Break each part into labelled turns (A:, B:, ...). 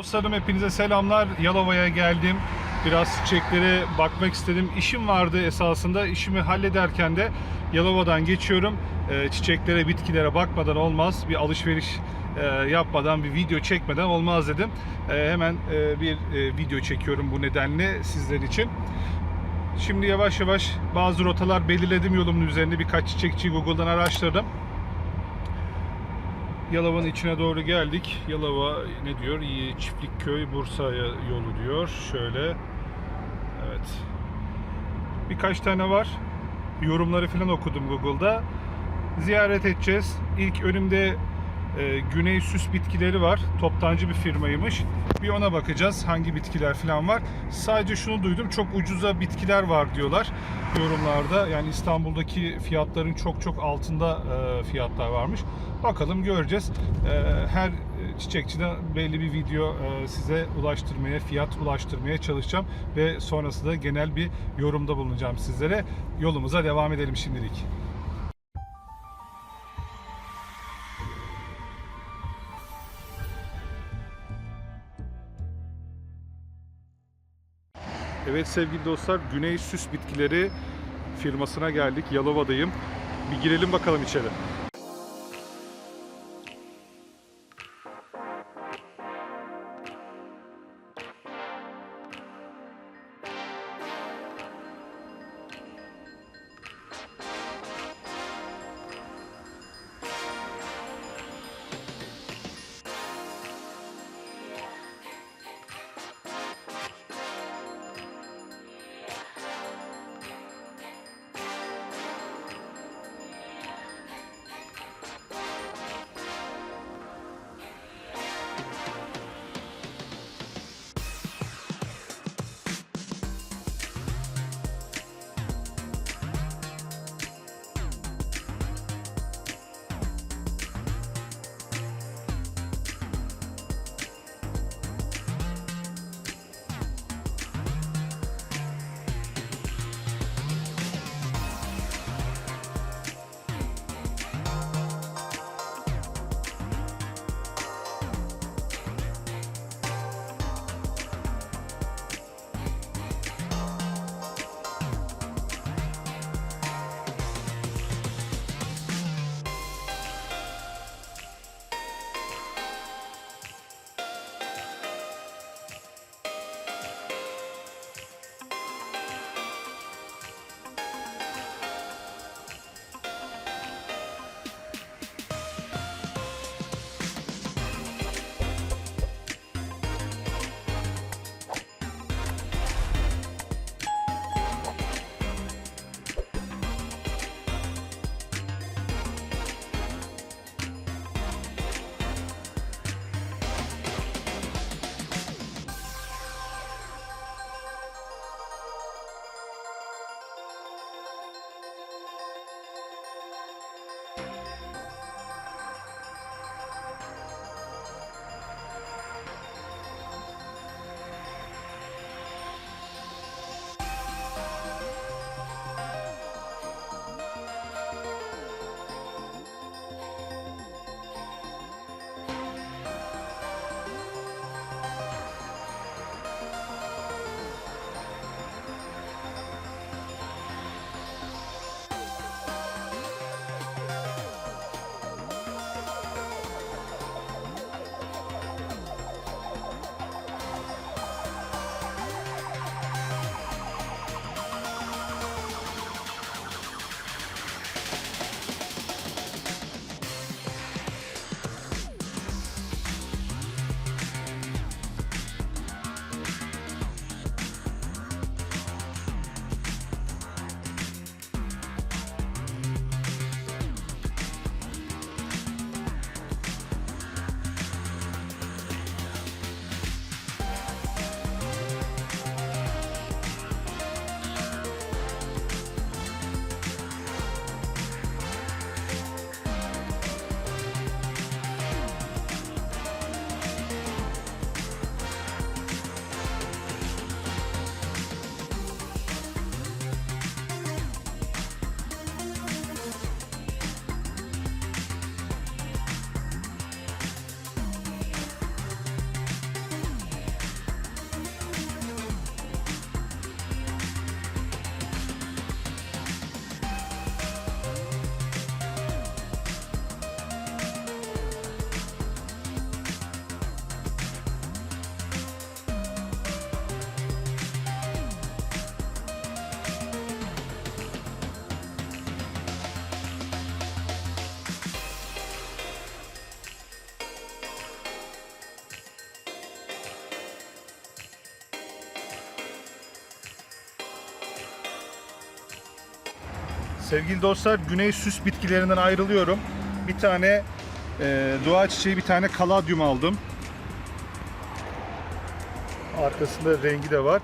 A: Dostlarım hepinize selamlar. Yalova'ya geldim. Biraz çiçeklere bakmak istedim. İşim vardı esasında. İşimi hallederken de Yalova'dan geçiyorum. Ee, çiçeklere, bitkilere bakmadan olmaz. Bir alışveriş e, yapmadan, bir video çekmeden olmaz dedim. Ee, hemen e, bir e, video çekiyorum bu nedenle sizler için. Şimdi yavaş yavaş bazı rotalar belirledim yolumun üzerinde. Birkaç çiçekçiyi Google'dan araştırdım. Yalova'nın içine doğru geldik. Yalova ne diyor? Çiftlikköy Bursa'ya yolu diyor. Şöyle. Evet. Birkaç tane var. Yorumları falan okudum Google'da. Ziyaret edeceğiz. İlk önümde e, Güney Süs bitkileri var. Toptancı bir firmaymış. Bir ona bakacağız. Hangi bitkiler falan var. Sadece şunu duydum. Çok ucuza bitkiler var diyorlar yorumlarda. Yani İstanbul'daki fiyatların çok çok altında e, fiyatlar varmış. Bakalım göreceğiz. E, her çiçekçiden belli bir video e, size ulaştırmaya, fiyat ulaştırmaya çalışacağım ve sonrasında genel bir yorumda bulunacağım sizlere. Yolumuza devam edelim şimdilik. Evet sevgili dostlar Güney Süs Bitkileri firmasına geldik. Yalova'dayım. Bir girelim bakalım içeri. Sevgili dostlar, güney süs bitkilerinden ayrılıyorum. Bir tane e, doğa çiçeği, bir tane kaladyum aldım. Arkasında rengi de var.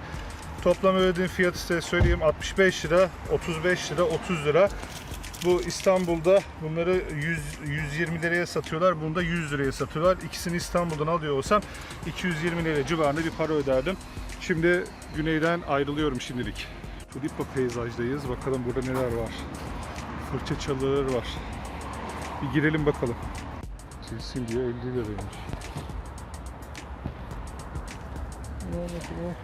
A: Toplam ödediğim fiyatı size söyleyeyim 65 lira, 35 lira, 30 lira. Bu İstanbul'da bunları 100, 120 liraya satıyorlar. Bunu da 100 liraya satıyorlar. İkisini İstanbul'dan alıyor olsam 220 lira civarında bir para öderdim. Şimdi güneyden ayrılıyorum şimdilik. Tulipa peyzajdayız. Bakalım burada neler var. Fırça çalıları var. Bir girelim bakalım. Tilsin diyor 50 liraymış. Ne bakayım?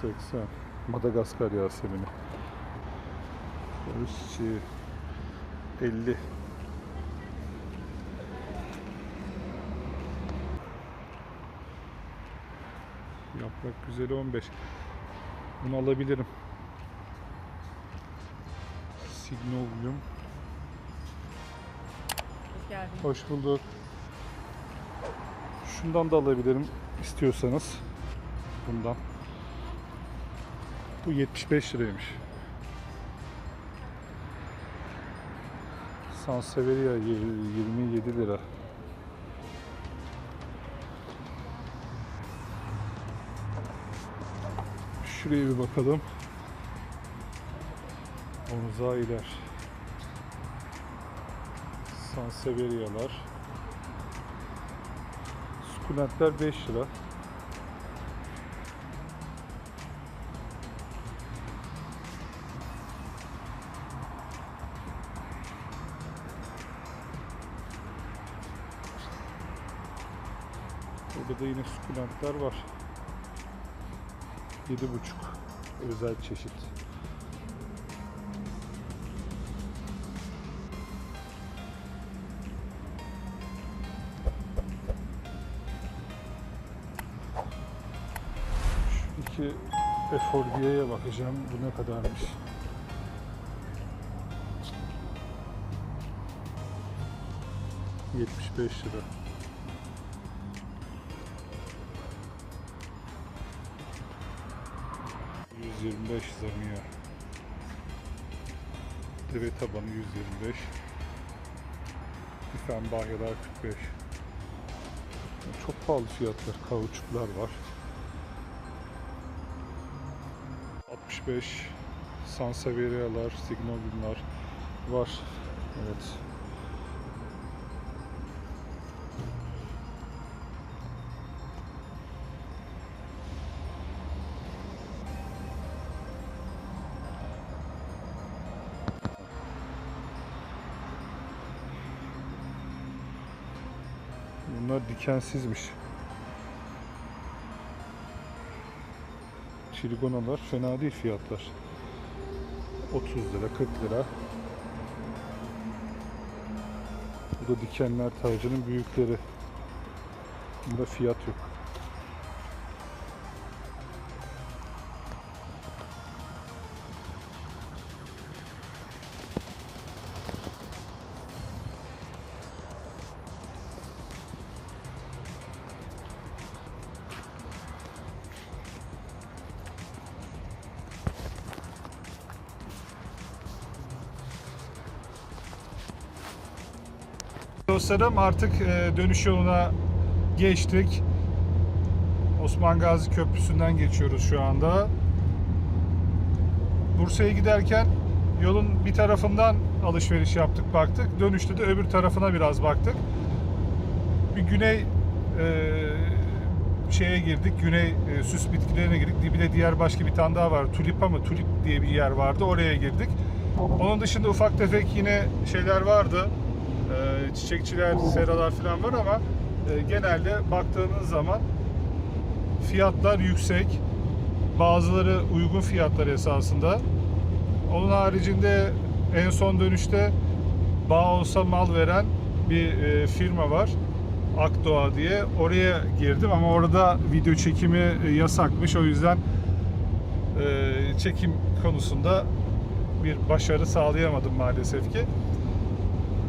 A: 80. Madagaskar Yasemini. Barış çiçeği 50. Yaprak güzeli 15. Bunu alabilirim. Signovium.
B: Hoş geldin.
A: Hoş bulduk. Şundan da alabilirim istiyorsanız. Bundan. Bu 75 liraymış. Sansevieria y- 27 lira. Şuraya bir bakalım. Onzailer. Sansevieria'lar. Sukulentler 5 lira. Burada da yine sukulentler var. 7,5 özel çeşit. Şu iki eforbiyeye bakacağım. Bu ne kadarmış? Yetmiş beş lira. Yüz yirmi beş zamiye. Deve tabanı 125. Difen bahyalar 45. Çok pahalı fiyatlar. Kauçuklar var. 65 Sanseveria'lar, Signovium'lar var. Evet. Bunlar dikensizmiş. Çiligonalar fena değil fiyatlar. 30 lira, 40 lira. Bu da dikenler tacının büyükleri. Bunda fiyat yok. Dostlarım artık e, dönüş yoluna geçtik. Osman Gazi Köprüsü'nden geçiyoruz şu anda. Bursa'ya giderken yolun bir tarafından alışveriş yaptık baktık. Dönüşte de öbür tarafına biraz baktık. Bir güney e, şeye girdik. Güney e, süs bitkilerine girdik. De diğer başka bir tane daha var. Tulipa mı? Tulip diye bir yer vardı. Oraya girdik. Onun dışında ufak tefek yine şeyler vardı. Çiçekçiler, seralar falan var ama e, genelde baktığınız zaman fiyatlar yüksek. Bazıları uygun fiyatlar esasında. Onun haricinde en son dönüşte bağ olsa mal veren bir e, firma var. Akdoğa diye. Oraya girdim ama orada video çekimi e, yasakmış. O yüzden e, çekim konusunda bir başarı sağlayamadım maalesef ki.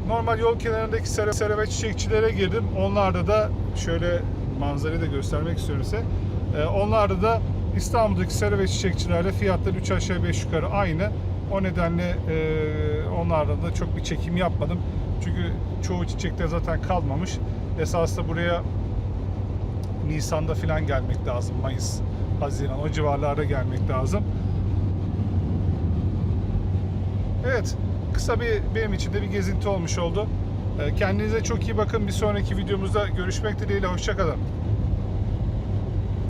A: Normal yol kenarındaki sera, sera ve çiçekçilere girdim. Onlarda da şöyle manzarayı da göstermek istiyorum size. Ee, onlarda da İstanbul'daki sarı ve çiçekçilerle fiyatlar 3 aşağı 5 yukarı aynı. O nedenle e, onlardan da çok bir çekim yapmadım. Çünkü çoğu çiçekte zaten kalmamış. Esas da buraya Nisan'da falan gelmek lazım. Mayıs, Haziran o civarlarda gelmek lazım. Evet, kısa bir benim için de bir gezinti olmuş oldu. Ee, Kendinize çok iyi bakın. Bir sonraki videomuzda görüşmek dileğiyle. Hoşçakalın.